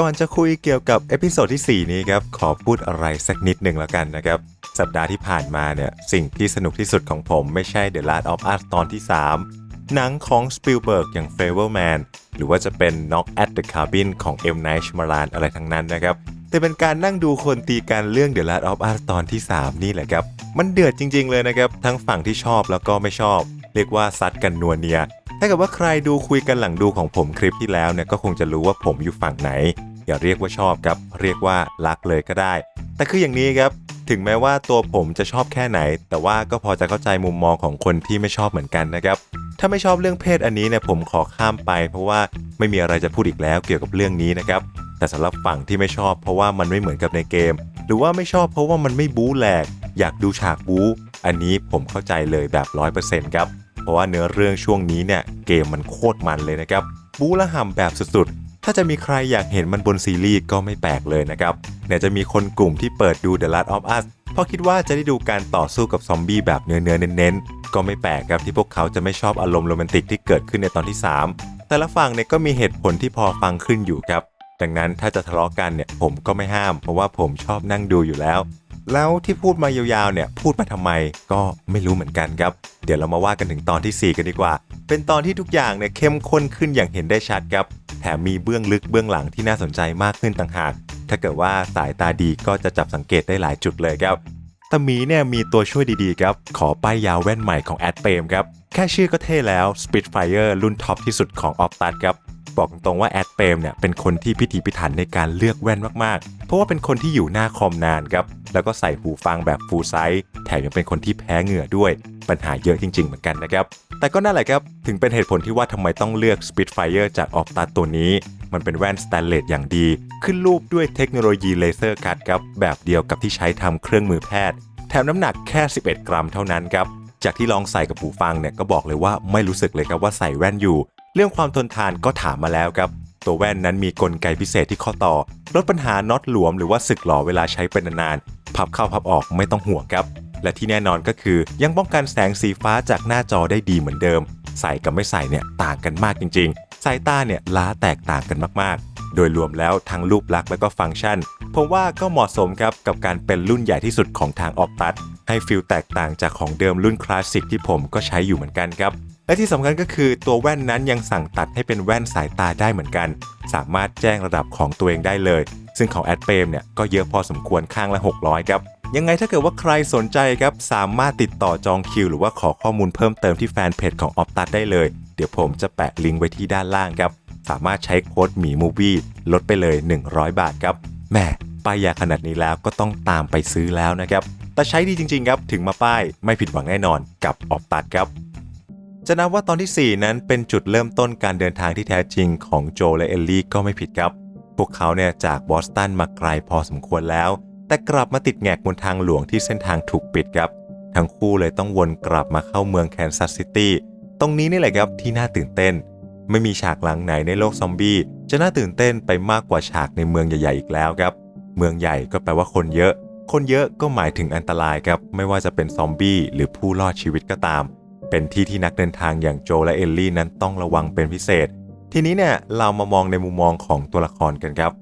ก่อนจะคุยเกี่ยวกับเอพิโซดที่ 4 นี้ครับ ขอพูดอะไรสักนิดหนึ่งแล้วกันนะครับ สัปดาห์ที่ผ่านมาเนี่ย สิ่งที่สนุกที่สุดของผมไม่ใช่ The Last of Us ตอนที่ 3 หนังของ Spielberg อย่าง f a v o r Man หรือว่าจะเป็น Knock at the Cabin ของ M. Night Shyamalan อะไรทั้งนั้นนะครับแต่เป็นการนั่งดูคนตีกันเรื่อง The Last of Us ตอนที่ 3 นี่แหละครับ มันเดือดจริง ๆ เลยนะครับ ทั้งฝั่งที่ชอบแล้วก็ไม่ชอบ เรียกว่าซัดกันนัวเนีย ถ้าเกิดว่าใครดูคุยกันหลังดูของผมคลิปที่แล้วเนี่ยก็คงจะรู้ว่าผมอยู่ฝั่งไหน อย่าเรียกว่าชอบครับ เรียกว่ารักเลยก็ได้ แต่คืออย่างนี้ครับ ถึงแม้ว่าตัวผมจะชอบแค่ไหน แต่ว่าก็พอจะเข้าใจมุมมองของคนที่ไม่ชอบเหมือนกันนะครับ ถ้าไม่ชอบเรื่องเพศอันนี้เนี่ยผมขอข้ามไป เพราะว่าไม่มีอะไรจะพูดอีกแล้วเกี่ยวกับเรื่องนี้นะครับ แต่สำหรับฝั่งที่ไม่ชอบ เพราะว่ามันไม่เหมือนกับในเกม หรือว่าไม่ชอบเพราะว่ามันไม่บู๊แหลก อยากดูฉากบู๊ อันนี้ผมเข้าใจเลยแบบ100%ครับ เพราะว่าเนื้อเรื่องช่วงนี้เนี่ยเกมมันโคตรมันเลยนะครับบูละห่ำแบบสุดๆ ถ้าจะมีใครอยากเห็นมันบนซีรีส์ก็ไม่แปลกเลยนะครับเนี่ยจะมีคนกลุ่มที่เปิดดู The Last of Us เพราะคิดว่าจะได้ดูการต่อสู้กับซอมบี้แบบเนื้อเนื้อเน้นๆ ก็ไม่แปลกครับที่พวกเขาจะไม่ชอบอารมณ์โรแมนติกที่เกิดขึ้นในตอนที่ 3 แต่ละฝั่งเนี่ยก็มีเหตุผลที่พอฟังขึ้นอยู่ครับ ดังนั้นถ้าจะทะเลาะกันเนี่ยผมก็ไม่ห้าม เพราะว่าผมชอบนั่งดูอยู่แล้ว แล้วที่พูดมายาวๆเนี่ยพูดมาทำไมก็ไม่รู้เหมือนกันครับ เดี๋ยวเรามาว่ากันถึงตอนที่ 4 กันดีกว่า เป็นตอนที่ทุกอย่างเนี่ยเข้มข้นขึ้นอย่างเห็นได้ชัดครับ แถมมีเบื้องลึกเบื้องหลังที่น่าสนใจมากขึ้นต่างหาก ถ้าเกิดว่าสายตาดีก็จะจับสังเกตได้หลายจุดเลยครับตมีเนี่ยมีตัวช่วยดีๆครับ ขอป้ายยาวแว่นใหม่ของแอดเปมครับ แค่ชื่อก็เท่แล้ว Spitfire รุ่นท็อปที่สุดของออฟตัดครับ บอกตรงๆว่าแอดเปมเนี่ยเป็นคนที่พิถีพิถันในการเลือกแว่นมากๆ เพราะว่าเป็นคนที่อยู่หน้าคอมนานครับ แล้วก็ใส่หูฟังแบบฟูลไซส์แถมยังเป็นคนที่แพ้เหงื่อด้วย ปัญหาเยอะจริง ๆ เหมือนกันนะครับ แต่ก็นั่นแหละครับ ถึงเป็นเหตุผลที่ว่าทำไมต้องเลือก Spitfire จากออฟตัดตัวนี้ มันเป็นแว่นสแตนเลสอย่างดี ขึ้นรูปด้วยเทคโนโลยีเลเซอร์คัตครับแบบเดียวกับที่ใช้ทำเครื่องมือแพทย์ แถมน้ำหนักแค่ 11 กรัมเท่านั้นครับจากที่ลองใส่กับหูฟังเนี่ยก็บอกเลยว่าไม่รู้สึกเลยครับว่าใส่แว่นอยู่ เรื่องความทนทานก็ถามมาแล้วครับ ตัวแว่นนั้นมีกลไกพิเศษที่ข้อต่อ ลดปัญหาน็อตหลวมหรือว่าสึกหลอเวลาใช้เป็นนานๆพับเข้าพับออกไม่ต้องห่วงครับ และที่แน่นอนก็คือยังป้องกันแสงสีฟ้าจากหน้าจอได้ดีเหมือนเดิม ใส่กับไม่ใส่เนี่ยต่างกันมากจริงๆ สายตาเนี่ยล้าแตกต่างกันมากๆ โดยรวมแล้วทั้งรูปลักษณ์และก็ฟังก์ชันผมว่าก็เหมาะสมครับกับการเป็นรุ่นใหญ่ที่สุดของทางออ t ตัสให้ฟิลแตกต่างจากของเดิมรุ่นคลาสสิกที่ผมก็ใช้อยู่เหมือนกันครับ และที่สำคัญก็คือตัวแว่นนั้นยังสั่งตัดให้เป็นแว่นสายตาได้เหมือนกัน สามารถแจ้งระดับของตัวเองได้เลย ซึ่งของแอดเปมเนี่ยก็เยอะพอสมควรข้างละ 600 ครับ ยังไงถ้าเกิดว่าใครสนใจครับ สามารถติดต่อจองคิว หรือว่าขอข้อมูลเพิ่มเติมที่แฟนเพจของออ t ตัสได้เลย เดี๋ยวผมจะแปะลิงก์ไว้ที่ด้านล่างครับ สามารถใช้โค้ดหมีมูวี่ลดไปเลย 100 บาทครับแหม่ป้ายยาขนาดนี้แล้วก็ต้องตามไปซื้อแล้วนะครับแต่ใช้ดีจริงๆครับถึงมาป้ายไม่ผิดหวังแน่นอนกับออ t ตัสครับ จะนับว่าตอนที่ 4 นั้นเป็นจุดเริ่มต้นการเดินทางที่แท้จริงของโจและเอลลี่ก็ไม่ผิดครับ พวกเขาเนี่ยจากบอสตันมาไกลพอสมควรแล้ว แต่กลับมาติดแงกบนทางหลวงที่เส้นทางถูกปิดครับ ทั้งคู่เลยต้องวนกลับมาเข้าเมืองแคนซัสซิตี้ ตรงนี้นี่แหละครับที่น่าตื่นเต้น ไม่มีฉากหลังไหนในโลกซอมบี้จะน่าตื่นเต้นไปมากกว่าฉากในเมืองใหญ่ๆอีกแล้วครับ เมืองใหญ่ก็แปลว่าคนเยอะ คนเยอะก็หมายถึงอันตรายครับ ไม่ว่าจะเป็นซอมบี้หรือผู้รอดชีวิตก็ตาม เป็นที่ที่นักเดินทางอย่างโจและเอลลี่นั้นต้องระวังเป็นพิเศษ ทีนี้เนี่ยเรามามองในมุมมองของตัวละครกันครับ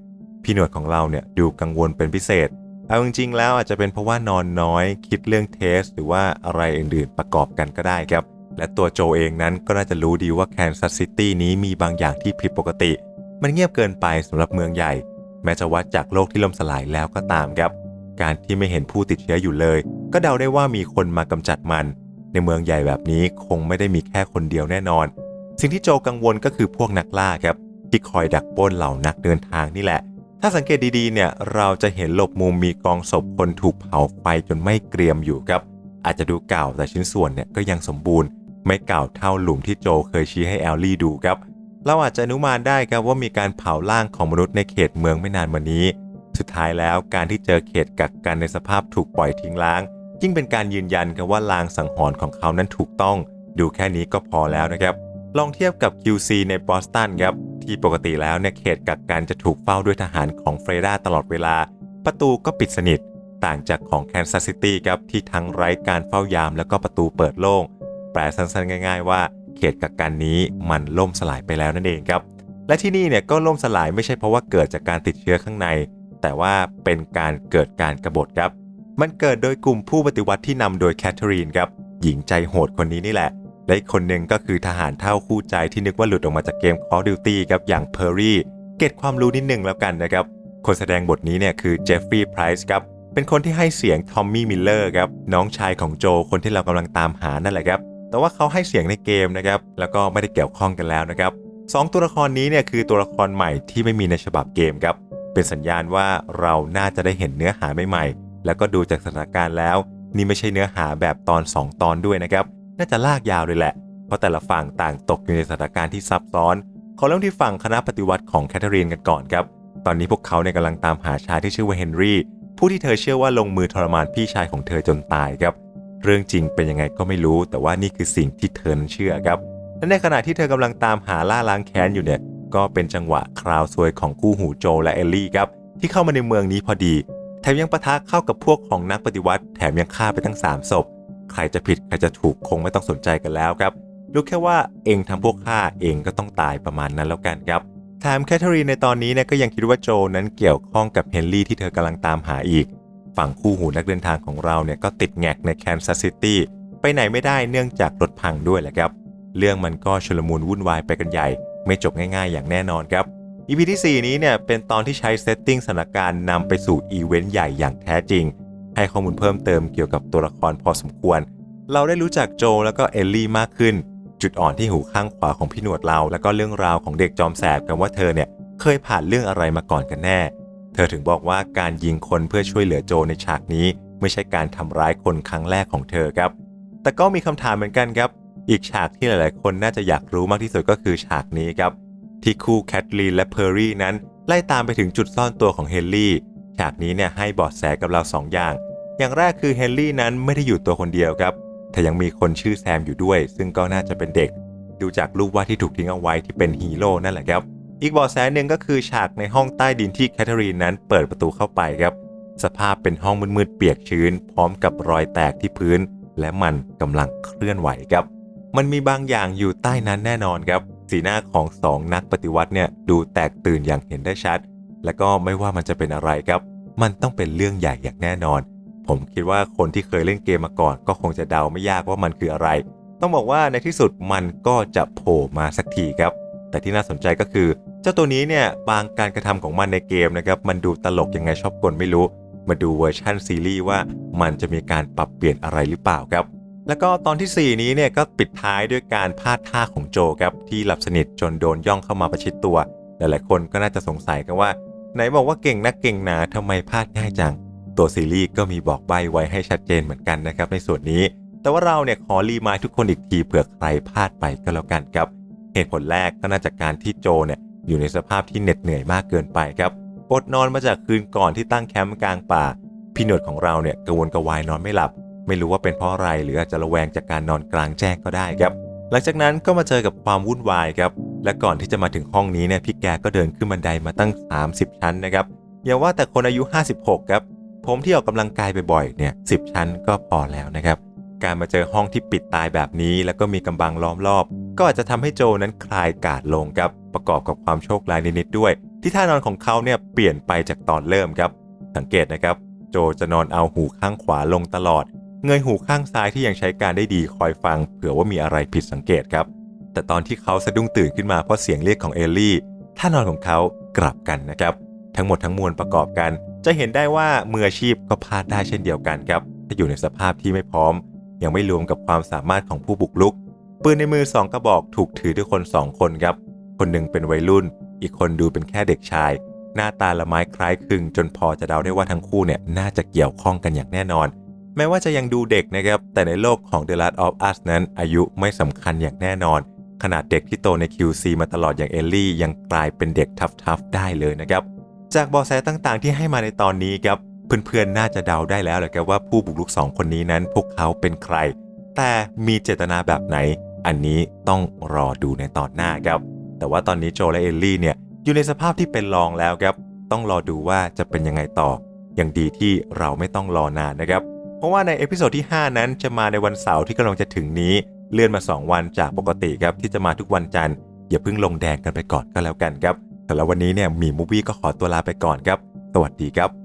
พี่หนวดของเราเนี่ยดูกังวลเป็นพิเศษ เอาจริงๆแล้วอาจจะเป็นเพราะว่านอนน้อยคิดเรื่องเทส หรือว่าอะไรอื่นๆประกอบกันก็ได้ครับ และตัวโจเองนั้นก็น่าจะรู้ดีว่าแคนซัสซิตี้นี้มีบางอย่างที่ผิดปกติ มันเงียบเกินไปสำหรับเมืองใหญ่ แม้จะวัดจากโลกที่ล่มสลายแล้วก็ตามครับ การที่ไม่เห็นผู้ติดเชื้ออยู่เลย ก็เดาได้ว่ามีคนมากำจัดมัน ในเมืองใหญ่แบบนี้คงไม่ได้มีแค่คนเดียวแน่นอน สิ่งที่โจกังวลก็คือพวกนักล่าครับที่คอยดักปล้นเหล่านักเดินทางนี่แหละ ถ้าสังเกตดีๆเนี่ยเราจะเห็นหลบมุมมีกองศพคนถูกเผาไฟจนไม่เกรียมอยู่ครับ อาจจะดูเก่าแต่ชิ้นส่วนเนี่ยก็ยังสมบูรณ์ ไม่เก่าเท่าหลุมที่โจเคยชี้ให้แอลลี่ดูครับเราอาจจะอนุมานได้ครับว่ามีการเผาร่างของมนุษย์ในเขตเมืองไม่นานมานี้ สุดท้ายแล้วการที่เจอเขตกักกันในสภาพถูกปล่อยทิ้งล้าง ยิ่งเป็นการยืนยันกันว่าลางสังหรณ์ของเขานั้นถูกต้อง ดูแค่นี้ก็พอแล้วนะครับ ลองเทียบกับ QC ในบอสตันครับ ที่ปกติแล้วเนี่ยเขตกักกันจะถูกเฝ้าด้วยทหารของเฟรดาตลอดเวลา ประตูก็ปิดสนิท ต่างจากของแคนซัสซิตี้ครับที่ทั้งไร้การเฝ้ายามแล้วก็ประตูเปิดโล่ง แปลสั้นๆ ง่าย ๆ ว่าเขตกักกันนี้มันล่มสลายไปแล้วนั่นเองครับ และที่นี่เนี่ยก็ล่มสลายไม่ใช่เพราะว่าเกิดจากการติดเชื้อข้างใน แต่ว่าเป็นการเกิดการกรบฏครับ มันเกิดโดยกลุ่มผู้ปฏิวัติที่นำโดยแคทเธอรีนครับ หญิงใจโหดคนนี้นี่แหละ และอีกคนหนึ่งก็คือทหารเท่าคู่ใจที่นึกว่าหลุดออกมาจากเกม Call of Duty ครับอย่างเพอร์รี่เก็ตความรู้นิดนึงแล้วกันนะครับ คนแสดงบทนี้เนี่ยคือเจฟฟรีย์ไพรส์ครับเป็นคนที่ให้เสียงทอมมี่มิลเลอร์ครับน้องชายของโจคนที่เรากำลังตามหานั่นแหละครับแต่ว่าเขาให้เสียงในเกมนะครับแล้วก็ไม่ได้เกี่ยวข้องกันแล้วนะครับสองตัวละครนี้เนี่ยคือตัวละครใหม่ที่ไม่มีในฉบับเกมครับเป็นสัญญาณว่าเราน่าจะได้เห็นเนื้อหาใหม่ แล้วก็ดูจากสถานการณ์แล้ว นี่ไม่ใช่เนื้อหาแบบตอน 2 ตอนด้วยนะครับ น่าจะลากยาวเลยแหละ เพราะแต่ละฝั่งต่างตกอยู่ในสถานการณ์ที่ซับซ้อน ขอเริ่มที่ฝั่งคณะปฏิวัติของแคทเธอรีนกันก่อนครับ ตอนนี้พวกเขาเนี่ยกำลังตามหาชายที่ชื่อว่าเฮนรี่ ผู้ที่เธอเชื่อว่าลงมือทรมานพี่ชายของเธอจนตายครับ เรื่องจริงเป็นยังไงก็ไม่รู้ แต่ว่านี่คือสิ่งที่เธอนั้นเชื่อครับ และในขณะที่เธอกำลังตามหาล่าล้างแค้นอยู่เนี่ย ก็เป็นจังหวะคราวซวยของคู่หูโจและเอลลี่ครับที่เข้ามาในเมืองนี้พอดี แถมยังปะทะเข้ากับพวกของนักปฏิวัติ แถมยังฆ่าไปทั้ง 3 ศพ ใครจะผิดใครจะถูกคงไม่ต้องสนใจกันแล้วครับ รู้แค่ว่าเองทำพวกข้าเองก็ต้องตายประมาณนั้นแล้วกันครับแถมแคทเธอรีนในตอนนี้เนี่ยก็ยังคิดว่าโจนั้นเกี่ยวข้องกับเฮนรี่ที่เธอกำลังตามหาอีก ฝั่งคู่หูนักเดินทางของเราเนี่ยก็ติดแงกในแคนซัสซิตี้ไปไหนไม่ได้เนื่องจากรถพังด้วยแหละครับ เรื่องมันก็ชุลมุนวุ่นวายไปกันใหญ่ ไม่จบง่ายๆ อย่างแน่นอนครับ EP ที่ 4 นี้เนี่ยเป็นตอนที่ใช้เซตติ้งสถานการณ์นำไปสู่อีเวนต์ใหญ่อย่างแท้จริง ให้ข้อมูลเพิ่มเติมเกี่ยวกับตัวละครพอสมควร เราได้รู้จักโจแล้วก็เอลลี่มากขึ้น จุดอ่อนที่หูข้างขวาของพี่หนวดเรา แล้วก็เรื่องราวของเด็กจอมแสบกันว่าเธอเนี่ยเคยผ่านเรื่องอะไรมาก่อนกันแน่ เธอถึงบอกว่าการยิงคนเพื่อช่วยเหลือโจในฉากนี้ ไม่ใช่การทำร้ายคนครั้งแรกของเธอครับ แต่ก็มีคำถามเหมือนกันครับ อีกฉากที่หลาย ๆ คนน่าจะอยากรู้มากที่สุดก็คือฉากนี้ครับ ที่คู่แคทลีนและเพอร์รี่นั้น ไล่ตามไปถึงจุดซ่อนตัวของเฮนรี่ฉากนี้เนี่ยให้เบอดแสกับเราสองอย่าง อย่างแรกคือเฮนรี่นั้นไม่ได้อยู่ตัวคนเดียวครับ แต่ยังมีคนชื่อแซมอยู่ด้วย ซึ่งก็น่าจะเป็นเด็ก ดูจากรูปวาดที่ถูกทิ้งเอาไว้ที่เป็นฮีโร่นั่นแหละครับ อีกเบอดแสหนึ่งก็คือฉากในห้องใต้ดินที่แคทเธอรีนนั้นเปิดประตูเข้าไปครับ สภาพเป็นห้องมืดๆเปียกชื้น พร้อมกับรอยแตกที่พื้น และมันกำลังเคลื่อนไหวครับ มันมีบางอย่างอยู่ใต้นั้นแน่นอนครับ สีหน้าของสองนักปฏิวัติเนี่ยดูแตกตื่นอย่างเห็นได้ชัด และก็ไม่ว่ามันจะเป็นอะไรครับ มันต้องเป็นเรื่องใหญ่อย่างแน่นอน ผมคิดว่าคนที่เคยเล่นเกมมาก่อน ก็คงจะเดาไม่ยากว่ามันคืออะไร ต้องบอกว่าในที่สุดมันก็จะโผล่มาสักทีครับ แต่ที่น่าสนใจก็คือ เจ้าตัวนี้เนี่ยบางการกระทำของมันในเกมนะครับมันดูตลกยังไงชอบกลไม่รู้ มาดูเวอร์ชั่นซีรีส์ว่ามันจะมีการปรับเปลี่ยนอะไรหรือเปล่าครับ แล้วก็ตอนที่ 4 นี้เนี่ยก็ปิดท้ายด้วยการพลาดท่าของโจครับที่หลับสนิทจนโดนย่องเข้ามาประชิดตัว หลายๆคนก็น่าจะสงสัยกันว่า ไหนบอกว่าเก่งนักเก่งหนาทำไมพลาดง่ายจัง ตัวซีรีส์ก็มีบอกใบไว้ให้ชัดเจนเหมือนกันนะครับในส่วนนี้ แต่ว่าเราเนี่ยขอรีมายทุกคนอีกทีเผื่อใครพลาดไปก็แล้วกันครับ เหตุผลแรกก็น่าจะการที่โจเนี่ยอยู่ในสภาพที่เหน็ดเหนื่อยมากเกินไปครับอดนอนมาจากคืนก่อนที่ตั้งแคมป์กลางป่าพี่หนวดของเราเนี่ยกระวนกระวายนอนไม่หลับ ไม่รู้ว่าเป็นเพราะอะไรหรืออาจจะระแวงจากการนอนกลางแจ้งก็ได้ครับ หลังจากนั้นก็มาเจอกับความวุ่นวายครับ และก่อนที่จะมาถึงห้องนี้เนี่ยพี่แกก็เดินขึ้นบันไดมาตั้ง 30 ชั้นนะครับอย่าว่าแต่คนอายุ 56 ครับ ผมที่ออกกำลังกายบ่อยๆเนี่ย10ชั้นก็พอแล้วนะครับ การมาเจอห้องที่ปิดตายแบบนี้ แล้วก็มีกำบังล้อมรอบ ก็อาจจะทำให้โจนั้นคลายกาดลงครับประกอบกับความโชคร้ายนิดๆด้วย ที่ท่านอนของเขาเนี่ยเปลี่ยนไปจากตอนเริ่มครับ สังเกตนะครับ โจจะนอนเอาหูข้างขวาลงตลอด เงยหูข้างซ้ายที่ยังใช้การได้ดีคอยฟังเผื่อว่ามีอะไรผิดสังเกตครับ แต่ตอนที่เขาสะดุ้งตื่นขึ้นมาเพราะเสียงเรียกของเอลลี่ท่านอนของเขากลับกันนะครับ ทั้งหมดทั้งมวลประกอบกัน จะเห็นได้ว่ามืออาชีพก็พลาดได้เช่นเดียวกันครับถ้าอยู่ในสภาพที่ไม่พร้อม ยังไม่รวมกับความสามารถของผู้บุกรุกปืนในมือสองกระบอกถูกถือด้วยคนสองคนครับ คนหนึ่งเป็นวัยรุ่น อีกคนดูเป็นแค่เด็กชาย หน้าตาละไม้คล้ายคลึงจนพอจะเดาได้ว่าทั้งคู่เนี่ยน่าจะเกี่ยวข้องกันอย่างแน่นอน แม้ว่าจะยังดูเด็กนะครับ แต่ในโลกของ The Last of Us นั้น อายุไม่สำคัญอย่างแน่นอน ขนาดเด็กที่โตใน QC มาตลอดอย่างเอลลี่ ยังกลายเป็นเด็กทัฟๆได้เลยนะครับ จากเบอแสต่างๆ ที่ให้มาในตอนนี้ครับ เพื่อนๆ น่าจะเดาได้แล้วแหละครับว่าผู้บุกรุกสองคนนี้นั้น พวกเขาเป็นใคร แต่มีเจตนาแบบไหน อันนี้ต้องรอดูในตอนหน้าครับ แต่ว่าตอนนี้โจและเอลลี่เนี่ยอยู่ในสภาพที่เป็นรองแล้วครับ ต้องรอดูว่าจะเป็นยังไงต่อ อย่างดีที่เราไม่ต้องรอนานนะครับ เพราะว่าในเอพิโซดที่ 5 นั้นจะมาในวันเสาร์ที่กำลังจะถึงนี้ เลื่อนมา 2 วันจากปกติครับ ที่จะมาทุกวันจันทร์อย่าเพิ่งลงแดงกันไปก่อนก็แล้วกันครับสำหรับวันนี้เนี่ยมีมูวี่ก็ขอตัวลาไปก่อนครับ สวัสดีครับ